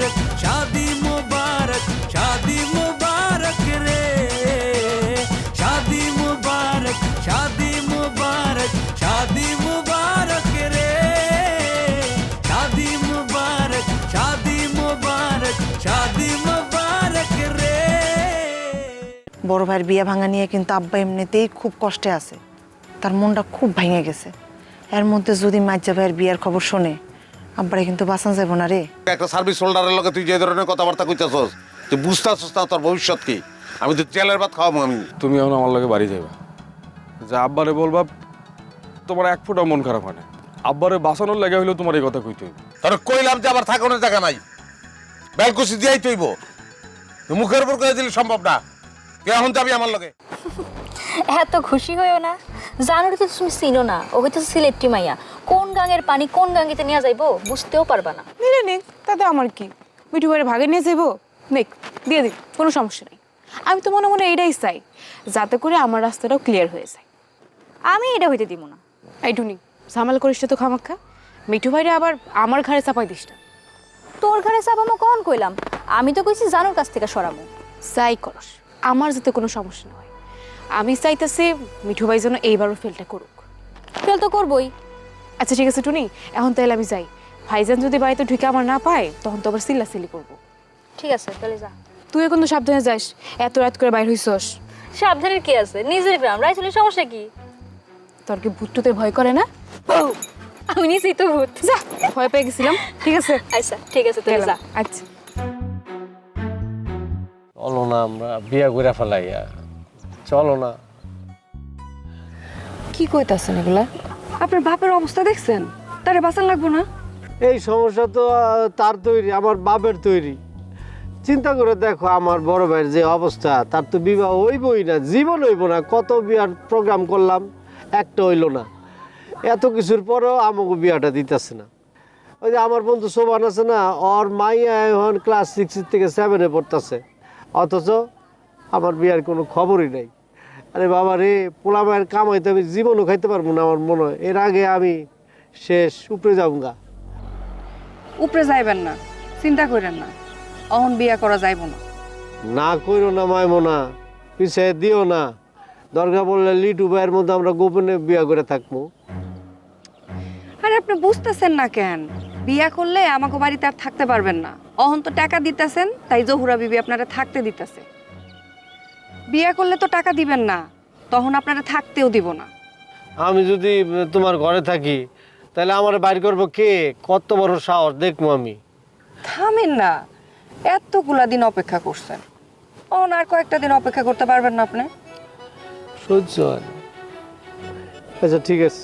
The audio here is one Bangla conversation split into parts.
মুবারক শাদি মুবারক শাদি মুবারক রে শাদি মুবারক শাদি মুবারক শাদি মুবারক রে শাদি মুবারক শাদি মুবারক শাদি মুবারক রে বড় ভাইয়ের বিয়ে ভাঙা নিয়ে কিন্তু আব্বা এমনিতেই খুব কষ্টে আছে। তার মনটা খুব ভেঙে গেছে। এর মধ্যে যদি মাজ্জা ভাইয়ের বিয়ের খবর শোনে আব্বারে কিন্তু বাঁচান যাব না রে। একটা সার্ভিস হোল্ডারের লগে তুই যে ধরনের কথাবার্তা কইতেছস তুই বুঝতেছস না তোর ভবিষ্যৎ কি? আমি তো জেলের ভাত খাওয়াবো আমি। তুমি এখন আমার লগে বাড়ি যাইবা। যে আব্বারে বলবা তোমার এক ফুটা মন খারাপ হয় না। আব্বারে বাঁচানোর লাগে হইলেও তোমার এই কথা কইতে হইব। তোর কইলাম যে আবার থাকানোর জায়গা নাই। বেলকুচি দিয়াই তৈব। মুখের উপর করে দিলে সম্ভব না। তুই এখন যাবি আমার লগে? এত খুশি হইও না। জানোর তো তুমি চিনো না ও হয়তো সিলেক্টি মাইয়া। কোন গাঙের পানি কোন গাঙ্গিতে নিয়ে যাইবো বুঝতেও পারবা না। নিলে নিক তাতে আমার কি? মিঠু ভাইয়ের ভাগে নিয়ে যাব নিক দিয়ে দিক কোনো সমস্যা নেই। আমি তো মনে মনে এইটাই চাই যাতে করে আমার রাস্তাটাও ক্লিয়ার হয়ে যায়। আমি এটা হইতে দিব না। এই টুনি ঝামেলা করিস না তো খামাক্ষা মিঠু ভাইরা আবার আমার ঘাড়ে চাপাই দিস না। তোর ঘরে চাপামো কখন কইলাম? আমি তো কইছি জানোর কাছ থেকে সরামো। চাই করস আমার যাতে কোনো সমস্যা না আমি চাইতেছি মিঠু ভাই যেন এইবারও ফেলটা করুক। ফেল তো করবই। আচ্ছা ঠিক আছে টুনি এখন তাহলে আমি যাই। ভাইজান যদি বাড়িতে ঢুকে আমার না পায় তখন তো আবার সিল্লাসিল্লি করব। ঠিক আছে তাহলে যা। তুই কিন্তু সাবধানে যাস এত রাত করে বাইর হইছস। সাবধানের কি আছে? নিজের গ্রাম রাইচলের সমস্যা কি? তোর কি ভুট্টুতে ভয় করে না? আমি নিজেই তো ভূত। যা ভয় পেয়ে গেছিলাম ঠিক আছে। আচ্ছা ঠিক আছে তাহলে যা। আচ্ছা। চলো না আমরা বিয়া করে ফেলাইয়া। চলো না। কি কইতাছেন এগুলা? আপনার বাপের অবস্থা দেখছেন? তারে বাঁচান লাগবো না? এই সমস্যা তো আহ, তার তৈরি আমার বাপের তৈরি। চিন্তা করে দেখো আমার বড় ভাইয়ের যে অবস্থা তার তো বিবাহ হইবই না জীবন হইব না। কত বিয়ার প্রোগ্রাম করলাম একটা হইল না। এত কিছুর পরেও আমাকে বিয়াটা দিতেছে না। ওই যে আমার বন্ধু সোবান আছে না ওর মাইয়া এখন ক্লাস সিক্স থেকে সেভেনে পড়তেছে। অথচ আমার বিয়ার কোনো খবরই নাই। আরে বাবা রে পোলা মায়ের কামাইতে আমি জীবনও খাইতে পারব না আমার মনে হয়। এর আগে আমি শেষ উপরে যাব উপরে যাইবেন না চিন্তা করেন না। অহন বিয়া করা যাইব না। না কইরো না মায়মোনা পিছে দিও না। দরকার বললে লিটু ভাইয়ের মধ্যে আমরা গোপনে বিয়া করে থাকব। আরে আপনি বুঝতেছেন না কেন? বিয়া করলে আমাকে বাড়িতে আর থাকতে পারবেন না। অহন তো টাকা দিতেছেন তাই জহুরা বিবি আপনারা থাকতে দিতেছে। বিয়া করলে তো টাকা দিবেন না। তখন আপনারা থাকতেও দিব না। আমি যদি তোমার ঘরে থাকি তাহলে আমার বাইর করব কে? কত বড় সাহস দেখব আমি। থামেন না। এতগুলা দিন অপেক্ষা করছেন। অহন আর কয়েকটা দিন অপেক্ষা করতে পারবেন না আপনি। সহ্য হয় না। আচ্ছা ঠিক আছে।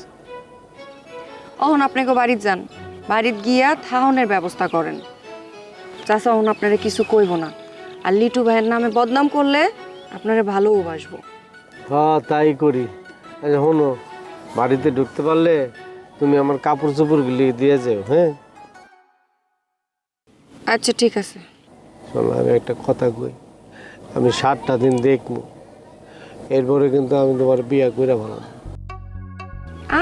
অহন আপনাকে বাড়িতে যান। বাড়িতে গিয়া থাহনের ব্যবস্থা করেন। চাষা অহন আপনারা কিছু কইব না। আর লিটু ভাইয়ের নামে বদনাম করলে আপনারা ভালোও বাসবো। হ্যাঁ তাই করি। আচ্ছা শোনো বাড়িতে ঢুকতে পারলে তুমি আমার কাপড় চোপড়গুলি দিয়ে যাও হ্যাঁ? আচ্ছা ঠিক আছে। শোনো আমি একটা কথা কই। আমি সাতটা দিন দেখব। এরপরে কিন্তু আমি তোমার বিয়া করে ভালো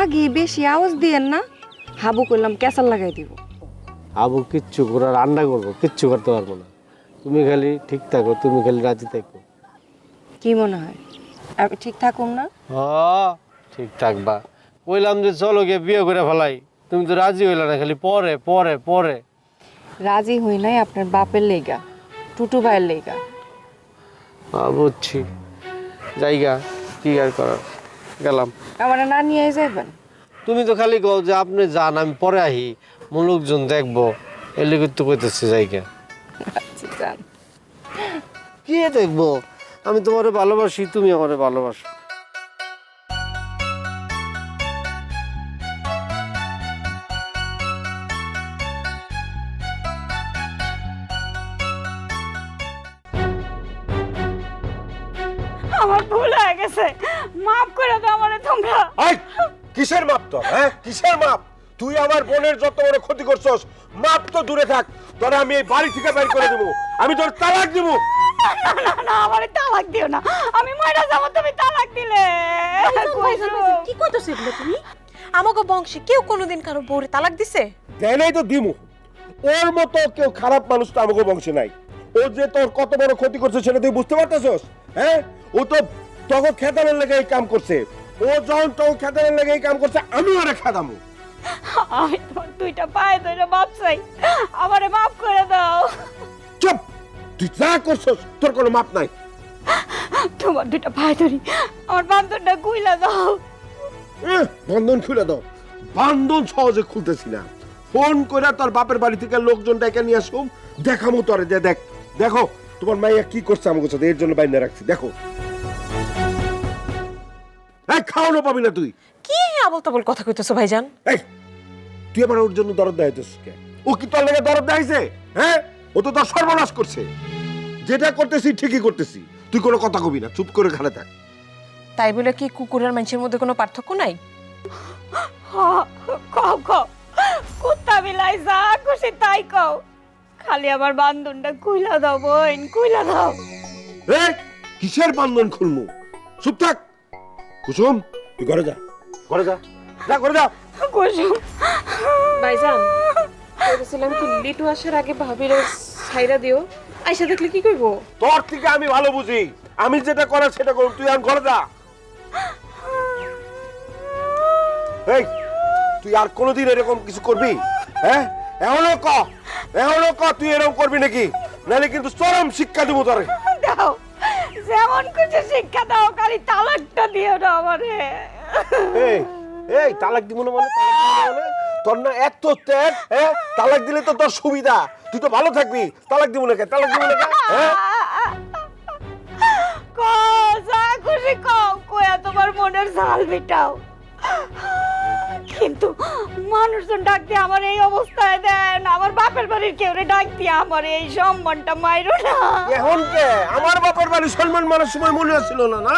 আগে বেশি আওয়াজ দিয়েন না হাবু করলাম ক্যাসাল লাগাই দিব। আবু কিচ্ছু করে রান্না করব কিচ্ছু করতে পারব না। তুমি খালি ঠিক থাকো তুমি খালি রাজি থাকো। কি মনে হয়? আমি ঠিক থাকুম না? হ্যাঁ ঠিক থাকবা। কইলাম যে চলো গিয়ে বিয়ে করে ফেলাই। তুমি তো রাজি হইলা না খালি পরে পরে পরে। রাজি হই নাই আপনার বাপের লেগা টুটু ভাইয়ের লেগা। হ্যাঁ বুঝছি। জায়গা কি আর করার? গেলাম। আমার না নিয়ে যাইবেন? তুমি তো খালি কও যে আপনি যান আমি পরে আহি মূল লোকজন দেখব। এর লিগে তো কইতেছে জায়গা আচ্ছা যান। কি দেখব? আমি তোমারে ভালোবাসি তুমি আমারে ভালোবাসো। আমার ভুল হয়ে গেছে। মাফ করে দাও আমারে তোমরা। আই কিসের মাপ তো হ্যাঁ? কিসের মাপ? তুই আমার বোনের যত বড় ক্ষতি করছস মাপ তো দূরে থাক। তোরা আমি এই বাড়ি থেকে বাইর করে দেবো। আমি তোর তালাক দেবো। না না না আমারে তালাক দিও না। আমি মরে যাব তুমি তালাক দিলে। কি কইতাছ এগুলো তুমি? আমাকে বংশে কেউ কোনোদিন কারও বউরে তালাক দিছে? দেয় নাই তো দিমু। ওর মতো কেউ খারাপ মানুষ তো আমাকে বংশে নাই। ও যে তোর কত বড় ক্ষতি করছে সেটা তুই বুঝতে পারতেছস? হ্যাঁ? ও তো তোকে খেতানের লেগে এই কাম করছে। ও যখন তোকে খেতানের লেগে এই কাম করছে আমি ওরে খেদামু। আমি তোমার দুইটা পায়ে ধরে মাপ চাই। আমারে মাফ করে দাও। চুপ! তুই যা করছস তোর কোনো মাপ নাই। তোমার দুইটা পায়ে ধরি আমার বান্ধবটা গুইলা দাও। এহ, বন্ধন খুলে দাও। বান্ধন সহজে খুলতেছি না। ফোন করে তোর বাপের বাড়ি থেকে লোকজন ডেকে নিয়ে আসুম দেখামু তোরে যে দেখ। দেখো তোমার মাইয়া কি করছে আমাকে সাথে এর জন্য বাইন্দা রাখছি দেখো। এই খাওয়ানো পাবি না তুই। কি আবল তাবল কথা কইতেছো ভাইজান? এই তুই আমার ওর জন্য দরদ দেখাইছিস কে? ও কি তোর লেগে দরদ দেখাইছে? হ্যাঁ? ও তো তোর সর্বনাশ করছে। যেটা করতেছি ঠিকই করতেছি। তুই কোনো কথা কবি না চুপ করে খালে থাক। তাই বলে কি কুকুরের মানুষের মধ্যে কোনো পার্থক্য নাই? কও কও কুত্তা বিলাই যা খুশি তাই কও। খালি আমার বান্ধনটা কুইলা দাও বোন কুইলা দাও। এই কিসের বন্ধন খুলমু? চুপ থাক। কুসুম তুই ঘরে যা। ঘরে যা। যা ঘরে যা। কুসুম। ভাইজান বলেছিলাম কি লিটু আসার আগে ভাবিরে ছাইরা দিও। আইসা দেখলে কি তোর থেকে আমি ভালো বুঝি। আমি যেটা করার সেটা করব তুই আর ঘরে যা। এই তুই আর কোনোদিন এরকম কিছু করবি? হ্যাঁ? এখনও ক। এখনও ক তুই এরকম করবি নাকি? নাহলে কিন্তু চরম শিক্ষা দেবো তোরে। দাও যেমন কিছু শিক্ষা দাও খালি তালাকটা দিও না আমারে। এই এই তালাক দিব না মানে? তালাক দিব না মানে? তোর না এত ত্যাগ হ্যাঁ তালাক দিলে তো তোর সুবিধা। তুই তো ভালো থাকবি তালাক দিব না তালাক দিব না হ্যাঁ খুশি কও কয়া তোমার মনের জাল মিটাও। কিন্তু মানুষজন ডাক দিয়ে আমার এই অবস্থায় দেন আমার বাপের বাড়ির কেউ ডাক দিয়ে আমার এই সম্মানটা মাইরো না। এখন কে? আমার বাপের বাড়ি সলমান মারার সময় মনে আসছিল না না?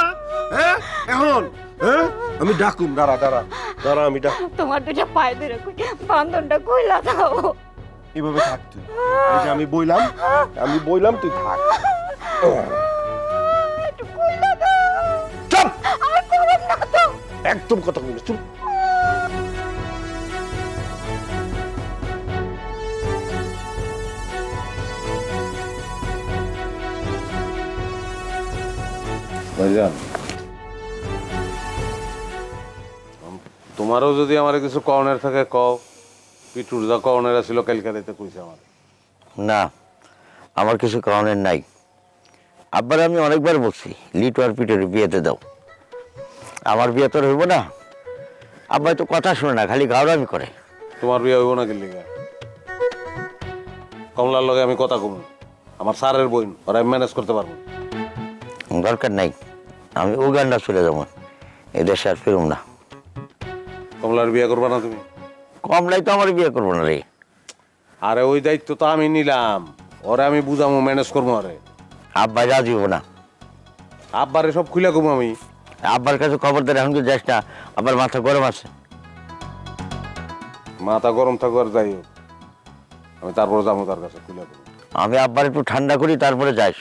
হ্যাঁ এখন? হ্যাঁ আমি ডাকুম দাঁড়া দাঁড়া। দাঁড়া আমি ডাক তোমার দুটা পায়ে ধরে কই বান্ধনটা কইলা দাও। এইভাবে থাক তুই। এই যে আমি বইলাম আমি বইলাম তুই থাক। একটু কইলা দাও। চুপ! আর করব না তো। একদম কথা বলিস চুপ। ভাইজান তোমারও যদি আমার কিছু কর্নের থাকে কও। পিটুর যা কর্নের আছিল ক্যালকাতাতে কইছে আমার। না আমার কিছু কারণের নাই। আব্বার আমি অনেকবার বলছি লিটু আর পিটের বিয়েতে দাও। আমার বিয়ে তোর হইব না। আব্বাই তো কথা শুনে না খালি গাওরামি করে। তোমার বিয়ে হইব না গেলি কমলার লগে আমি কথা কমু। আমার স্যারের বইন ওরা আমি ম্যানেজ করতে পারব। দরকার নাই আমি উগান্ডা চলে যাব। এদেশে আর ফিরুম না। কমলার বিয়ে করবা না তুমি? কম নাই তো আমার বিয়ে করব না রে। আরে ওই দায়িত্ব তো আমি নিলাম। ওরে আমি বুঝামো ম্যানেজ করব আরে আব্বাই রাজি হব না। আব্বারে সব খুলে কমু আমি। আব্বার কাছে খবর দেয় এখন তো যাস না আবার মাথা গরম আছে। মাথা গরম থাকো আর যাই হোক। আমি তারপরে যাব তার কাছে খুলে কমু। আমি আব্বার একটু ঠান্ডা করি তারপরে যাস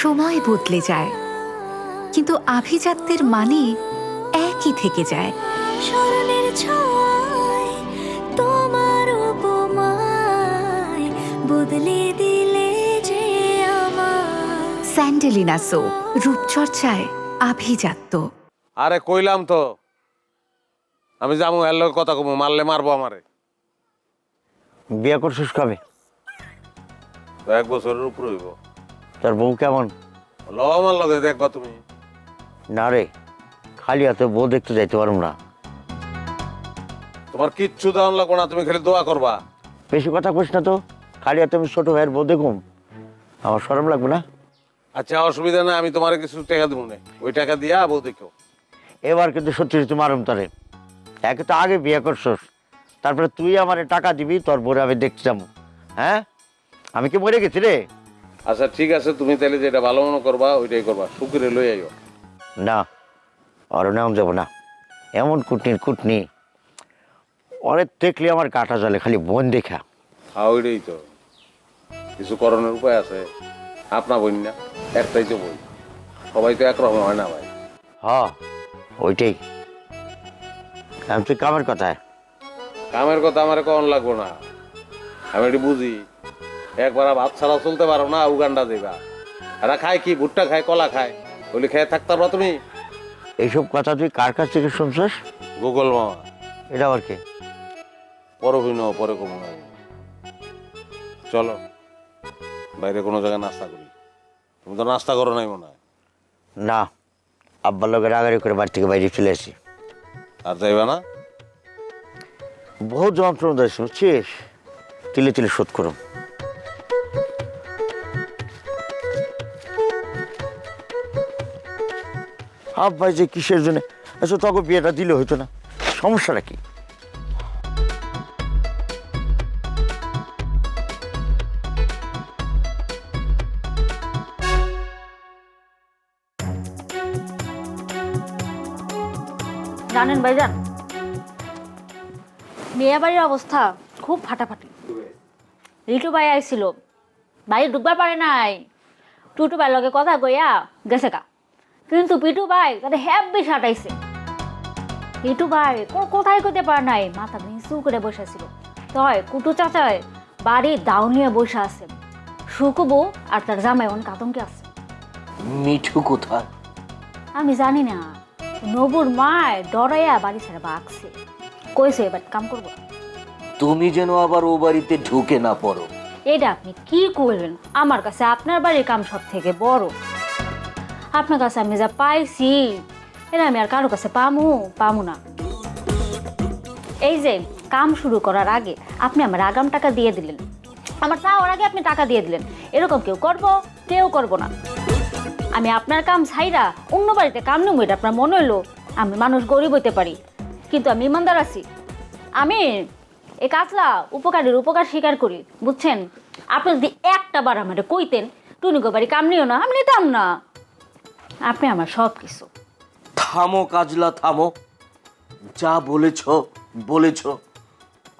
সময় বদলে যায়। কিন্তু আভিজাত্যের মানে একই থেকে যায়। স্মরণের ছয় তোমার উপমায় বদলে দিলে যে আমার স্যান্ডেলিনা সো রূপচর্চায় আভিজাত্য। আরে কইলাম তো আমি যাব এর লগে কথা কমু মারলে মারবো আমারে। বিয়ে করছিস কবে? তো এক বছরের উপর হইব। তোর বউ কেমন? ল আমার লগে দেখবা তুমি। না রে। খালি হাতে বউ দেখতে যাইতে পারব না। তোমার কিচ্ছু দেওয়ান লাগবো না তুমি খালি দোয়া করবা। বেশি কথা কইস না তো খালি হাতে আমি ছোট ভাইয়ের বউ দেখুম। আমার সরম লাগবে না? আচ্ছা অসুবিধা না আমি তোমার কিছু টাকা দেবো না। ওই টাকা দিয়া বউ দেখো। এবার কিন্তু সত্যি সত্যি মারুম তারে। একে তো আগে বিয়ে করছস তারপরে তুই আমার টাকা দিবি তোর বউরে আমি দেখতে যাব। হ্যাঁ? আমি কি মরে গেছি রে? আচ্ছা ঠিক আছে তুমি তাহলে যেটা ভালো মনে করবা ওইটাই করবা। শুক্রে লই আইও। না। ওর নাম যাব না। এমন কুটনির কুটনি। ওরে দেখলে আমার কাটা জলে খালি বোন দেখা। ওইটাই তো। কিছু করণের উপায় আছে। আপনা বই না একটাই তো বই। সবাই তো একরকম হয় না ভাই। হ ওইটাই। আমি তুই কামের কথা কামের কথা আমার কখন লাগবো না। আমি এটি বুঝি। একবার ভাত ছাড়া চলতে পারো না উগান্ডা দেবা। এরা খায় কি? ভুট্টা খায় কলা খায়। বলি খেয়ে থাকতে পারবা তুমি? এইসব কথা তুই কার কাছ থেকে শুনছস? গুগল মামা। এটা আবার কে? পরে হইন পরে কমো চলো বাইরে কোনো জায়গায় নাস্তা করি। তুমি তো নাস্তা করো নাই মনে হয়। না আব্বার লোকের রাগারি করে বাড়ি থেকে বাইরে চলে আসি। আর যাইবা না? বহু যন্ত্রণা দিয়েছে বুঝছিস তিলে তিলে শোধ করুম আব্বাই যে কিসের জন্য? আচ্ছা তোকে বিয়েটা দিলে হইতো না। সমস্যাটা কি? জানেন ভাইজান মেয়ে বাড়ির অবস্থা খুব ফাটাফাটি। রিটু ভাই আইছিল, ভাই ঢুকবার পারে নাই। টুটু ভাই লগে কথা কইয়া গেছে কা কিন্তু পিটু ভাই তাতে হ্যাপি সাটাইছে। পিটু ভাই কোন কোথায় করতে পার নাই মাথা নিচু করে বসে বসেছিল। তয় কুটু চাচায় বাড়ি দাও নিয়ে বসে আছে। সুকুবু আর তার জামাই অনেক আতঙ্কে আছে। মিঠু কোথায়? আমি জানি না। নবুর মায় ডরাইয়া বাড়ি ছেড়ে বাগছে কইছে এবার কাম করব। তুমি যেন আবার ও বাড়িতে ঢুকে না পড়ো। এটা আপনি কি করবেন আমার কাছে আপনার বাড়ির কাম সব থেকে বড়। আপনার কাছে আমি যা পাইছি এটা আমি আর কারও কাছে পামু পামু না এই যে কাম শুরু করার আগে আপনি আমার আগাম টাকা দিয়ে দিলেন। আমার চাওয়ার আগে আপনি টাকা দিয়ে দিলেন। এরকম কেউ করব কেউ করব না। আমি আপনার কাম ছাইরা অন্য বাড়িতে কাম নেব এটা আপনার মনে হইল। আমি মানুষ গরিব হইতে পারি। কিন্তু আমি ইমানদার আছি। আমি এ কাতলা উপকারের উপকার স্বীকার করি, বুঝছেন? আপনি যদি একটা বার আমার কইতেন টুনুকো বাড়ি কাম নিও না, আমি নিতাম না। আপনি আমার সব কিছু থামো কাজলা থামো। যা বলেছ বলেছ।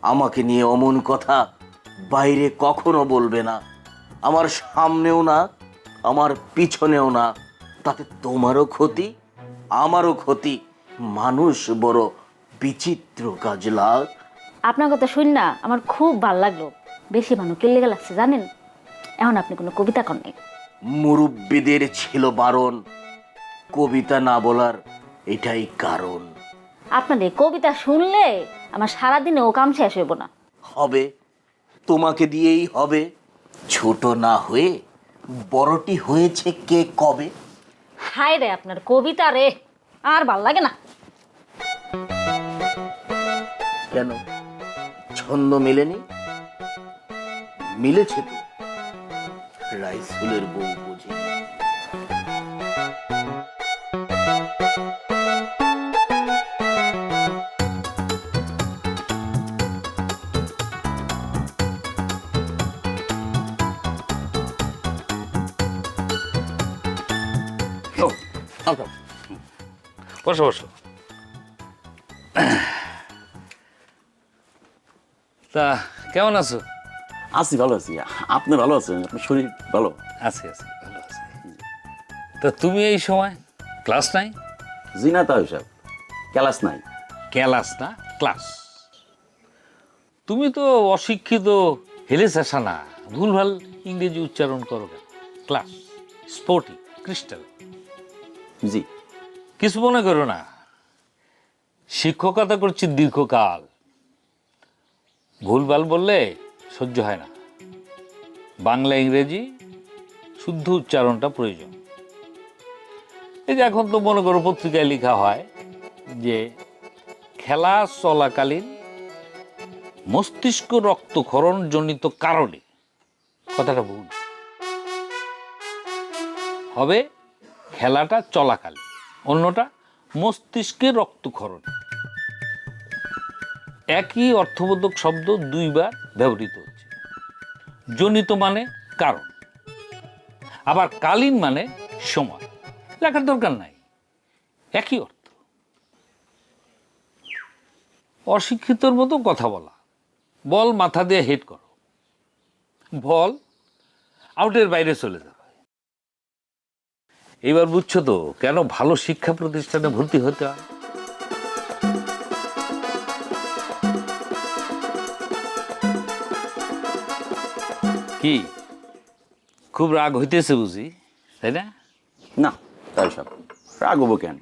আমাকে নিয়ে অমন কথা বাইরে কখনো বলবে না। আমার সামনেও না আমার পিছনেও না। তাতে তোমারও ক্ষতি আমারও ক্ষতি। মানুষ বড় বিচিত্র কাজলা। আপনার কথা শুন না আমার খুব ভালো লাগল। বেশি মানুষ কেলে লাগছে জানেন? এখন আপনি কোনো কবিতা কর নাই। মুরব্বীদের ছিল বারণ। কবিতা না বলার এটাই কারণ। আপনার আপনাদের কবিতা শুনলে আমার সারাদিনে ও কাম শেষ হইব না। হবে তোমাকে দিয়েই হবে। ছোট না হয়ে বড়টি হয়েছে কে কবে? হায় রে আপনার কবিতা রে আর ভালো লাগে না। কেন? ছন্দ মেলেনি? মিলেছে তো? রাইসুলের বউ বুঝি। বসো বসো। তা কেমন আছো? আছি ভালো আছি। আপনি ভালো আছেন? আপনার শরীর ভালো? আছি আছি ভালো আছি। তা তুমি এই সময় ক্লাস নাই? জি না তাও সাহেব ক্লাস নাই। ক্লাস না ক্লাস। তুমি তো অশিক্ষিত হেলে চেষা না ভুলভাল ইংরেজি উচ্চারণ করো ক্লাস স্পোর্টি ক্রিস্টাল। জি। কিছু মনে করো না। শিক্ষকতা করছি দীর্ঘকাল। ভুলভাল বললে সহ্য হয় না। বাংলা, ইংরেজি শুদ্ধ উচ্চারণটা প্রয়োজন। এই যে এখন তো মনে করো পত্রিকায় লেখা হয় যে, খেলা চলাকালীন মস্তিষ্ক রক্তক্ষরণ জনিত কারণে। কথাটা ভুল। হবে খেলাটা চলাকালীন। অন্যটা মস্তিষ্কে রক্তক্ষরণ। একই অর্থবোধক শব্দ দুইবার ব্যবহৃত হচ্ছে। জনিত মানে কারণ, আবার কালীন মানে সময়। লেখার দরকার নাই। একই অর্থ। অশিক্ষিতর মতো কথা বলা। বল মাথা দিয়ে হেড করো। বল আউটের বাইরে চলে যাবে এবার বুঝছ তো কেন ভালো শিক্ষা প্রতিষ্ঠানে ভর্তি হতে হয়? কি? খুব রাগ হইতেছে বুঝি তাই না? না তাই সব। রাগ হব কেন?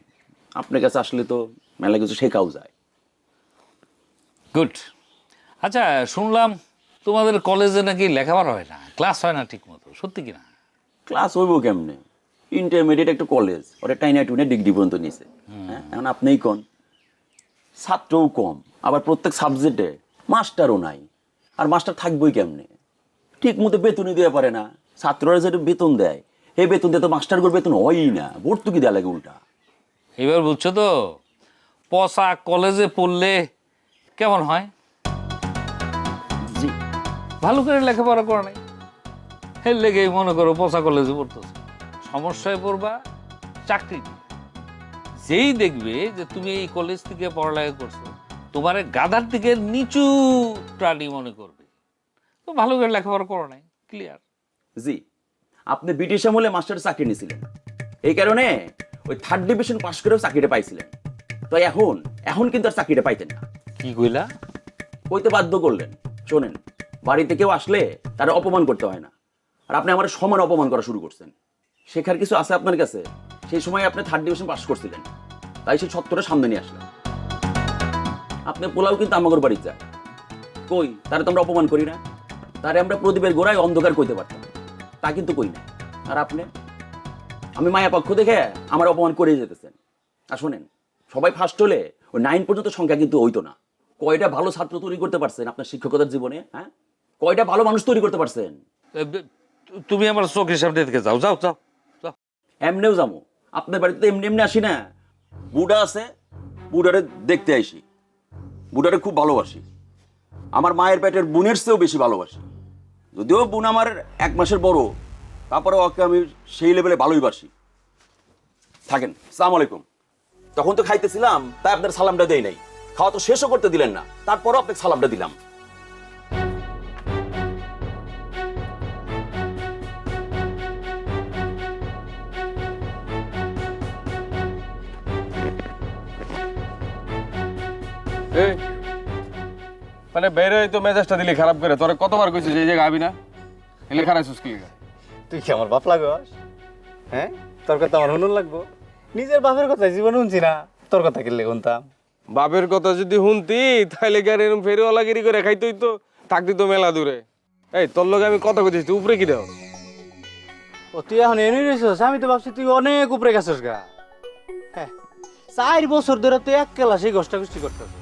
আপনার কাছে আসলে তো মেলা কিছু শেখাও যায়। গুড আচ্ছা শুনলাম তোমাদের কলেজে নাকি লেখাপড়া হয় না ক্লাস হয় না ঠিক মতো সত্যি কি না? ক্লাস হইব কেমনে? ইন্টারমিডিয়েট একটা কলেজ ওটা টাইনা টুনে ডিগ্রি পর্যন্ত নিছে হ্যাঁ এখন আপনিই কন? ছাত্রও কম আবার প্রত্যেক সাবজেক্টে মাস্টারও নাই। আর মাস্টার থাকবই কেমনে? ঠিক মতো বেতনই দেওয়া পারে না। ছাত্ররা যেটা বেতন দেয় এই বেতন দিয়ে তো মাস্টারগুলোর বেতন হয়ই না। ভর্তুকি দেওয়া লাগে উল্টা। এবার বলছো তো পসা কলেজে পড়লে কেমন হয়? জি। ভালো করে লেখাপড়া করে নাই। এর লেগেই মনে করো পসা কলেজে পড়তেছে। সমস্যায় পড়বা চাকরি যেই দেখবে যে তুমি এই কলেজ থেকে পড়ালেখা করছ তোমার গাধার থেকে নিচু প্রাণী মনে করবে। তো ভালো করে লেখাপড়া করো নাই ক্লিয়ার জি আপনি ব্রিটিশ আমলে মাস্টার চাকরি নিয়েছিলেন এই কারণে ওই থার্ড ডিভিশন পাশ করেও চাকরিটা পাইছিলেন। তো এখন এখন কিন্তু আর চাকরিটা পাইতেন না। কি কইলা? কইতে বাধ্য করলেন। শোনেন বাড়িতে কেউ আসলে তারা অপমান করতে হয় না। আর আপনি আমার সমান অপমান করা শুরু করছেন। শেখার কিছু আছে আপনার কাছে? সেই সময় আপনি থার্ড ডিভিশন পাস করছিলেন। তাই সেই সত্যটা সামনে নিয়ে আসলেন। আপনি পোলাও কিন্তু আমাদের বাড়িতে যায় কই? তারা তো আমরা অপমান করি না। তারে আমরা প্রদীপের গোড়ায় অন্ধকার কইতে পারতাম। তা কিন্তু কই না আর আপনি? আমি মায়া পক্ষ দেখে আমার অপমান করে যেতেছেন। আর শোনেন, সবাই ফার্স্ট হলে ওই নাইন পর্যন্ত সংখ্যা কিন্তু হইতো না। কয়টা ভালো ছাত্র তৈরি করতে পারছেন আপনার শিক্ষকতার জীবনে হ্যাঁ? কয়টা ভালো মানুষ তৈরি করতে পারছেন? তুমি আমার চোখের সামনে থেকে যাও যাও যাও। এমনিও যাব। আপনার বাড়িতে এমনি এমনি আসি না। বুড়া আছে, বুড়ারে দেখতে আইসি বুড়ারে খুব ভালোবাসি। আমার মায়ের পেটের বোনের চেয়েও বেশি ভালোবাসি। যদিও বোন আমার এক মাসের বড় তারপরে ওকে আমি সেই লেভেলে ভালোই বাসি। থাকেন, সালাম আলাইকুম। তখন তো খাইতেছিলাম, তাই আপনার সালামটা দেই নাই। খাওয়া তো শেষও করতে দিলেন না। তারপরও আপনাকে সালামটা দিলাম। এই মানে হয়ে তো মেজাজটা দিলি খারাপ করে। তোরা কতবার কইছিস যে এই জায়গা আবি না? এলে খারাইছিস কি তুই কি আমার বাপ লাগস হ্যাঁ? তোর কথা আমার শুনুন লাগবো। নিজের বাপের কথা জীবনে শুনছি না। তোর কথা কিনলে শুনতাম বাপের কথা যদি শুনতি তাহলে আর এরকম ফেরিওয়ালাগিরি করে খাইতই তো? থাকতি তো মেলা দূরে। এই তোর লগে আমি কথা কইছিস তুই উপরে কি দেও? ও তুই এখন এনে রয়েছিস আমি তো ভাবছি তুই অনেক উপরে গেছিস গা। হ্যাঁ। চার বছর ধরে তুই এক ক্লাসে গোষ্ঠা গোষ্ঠী করতেছ।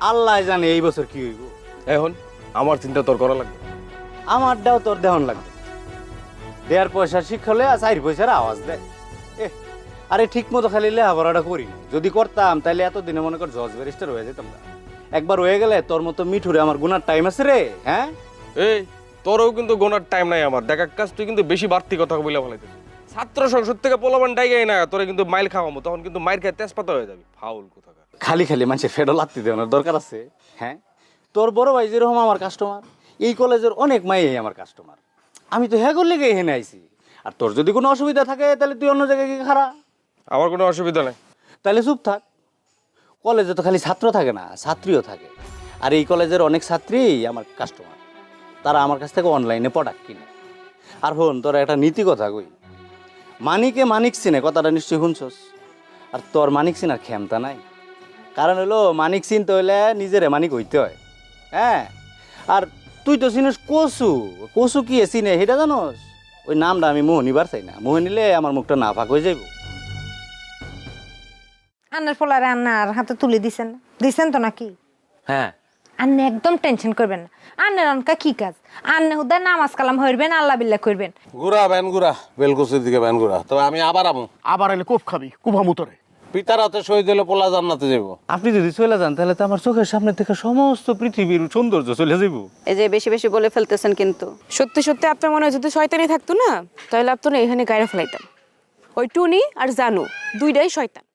আল্লাহ জানে এই বছর কি হইব। এখন আমার চিন্তা তোর করা লাগবে। আমারটাও তোর দেহন লাগবে। দেড় পয়সার শিক্ষা হলে আর চার পয়সার আওয়াজ দেয় এ আরে ঠিক মতো খালি লেখাপড়াটা করি যদি করতাম তাহলে এতদিনে মনে কর জজ ব্যারিস্টার হয়ে যেতাম না। একবার হয়ে গেলে তোর মতো মিঠুরে আমার গুনার টাইম আছে রে হ্যাঁ? এই তোরও কিন্তু গোনার টাইম নাই আমার। দেখা কাজ তুই কিন্তু বেশি বাড়তি কথা বলে ফেলাইছিস ছাত্র সংসদ থেকে পোলাবান ডাইগাই না তোরে কিন্তু মাইল খাওয়ামো তখন কিন্তু মাইল খাই তেজপাতা হয়ে যাবে। ফাউল কোথাকার। খালি খালি মানুষের ফেডও লাগতে দেওয়ার দরকার আছে। হ্যাঁ? তোর বড় ভাই যেরকম আমার কাস্টমার এই কলেজের অনেক মাই আমার কাস্টমার আমি তো হ্যাঁ করলে গিয়ে এখানে আইছি। আর তোর যদি কোনো অসুবিধা থাকে তাহলে তুই অন্য জায়গায় গিয়ে খারা আমার কোনো অসুবিধা নেই। তাহলে চুপ থাক। কলেজে তো খালি ছাত্র থাকে না ছাত্রীও থাকে। আর এই কলেজের অনেক ছাত্রী আমার কাস্টমার তারা আমার কাছ থেকে অনলাইনে প্রোডাক্ট কিনে। আর হন তোর একটা নীতি কথা কই। মানিকে মানিক চিনে কথাটা নিশ্চয়ই শুনছস। আর তোর মানিক চিনার ক্ষমতা নাই। কারণ হলো মানিক চিনতে হইলে নিজেরে মানিক হইতে হয়। হ্যাঁ? আর তুই তো চিনিস কচু কচু কি চিনে সেটা জানোস? ওই নামটা আমি মোহ নিবার চাই না। মোহ নিলে আমার মুখটা না ফাঁক হয়ে যাইব। আন্নার পোলারে আন্নার হাতে তুলে দিছেন। দিছেন তো নাকি? হ্যাঁ। আন্নে একদম টেনশন করবেন না। আন্নের অনকা কি কাজ? আন্নে হুদায় নামাজ কালাম হইবেন আল্লাহ বিল্লাহ করবেন। গুড়া ব্যান গুড়া বেলকুচির দিকে ব্যান গুড়া। তবে আমি আবার আমু। আবার এলে কোপ খাবি কুভামু তোরে। পিতার হাতে শহীদ হলে পোলা জান্নাতে যাব আপনি যদি চলে যান তাহলে তো আমার চোখের সামনে থেকে সমস্ত পৃথিবীর সৌন্দর্য চলে যাব এই যে বেশি বেশি বলে ফেলতেছেন কিন্তু। সত্যি সত্যি আপনার মনে হয় যদি শয়তানি থাকতো না তাহলে আপনি এখানে গায়ে ফেলাইতাম। ওই টুনি আর জানু দুইটাই শয়তান।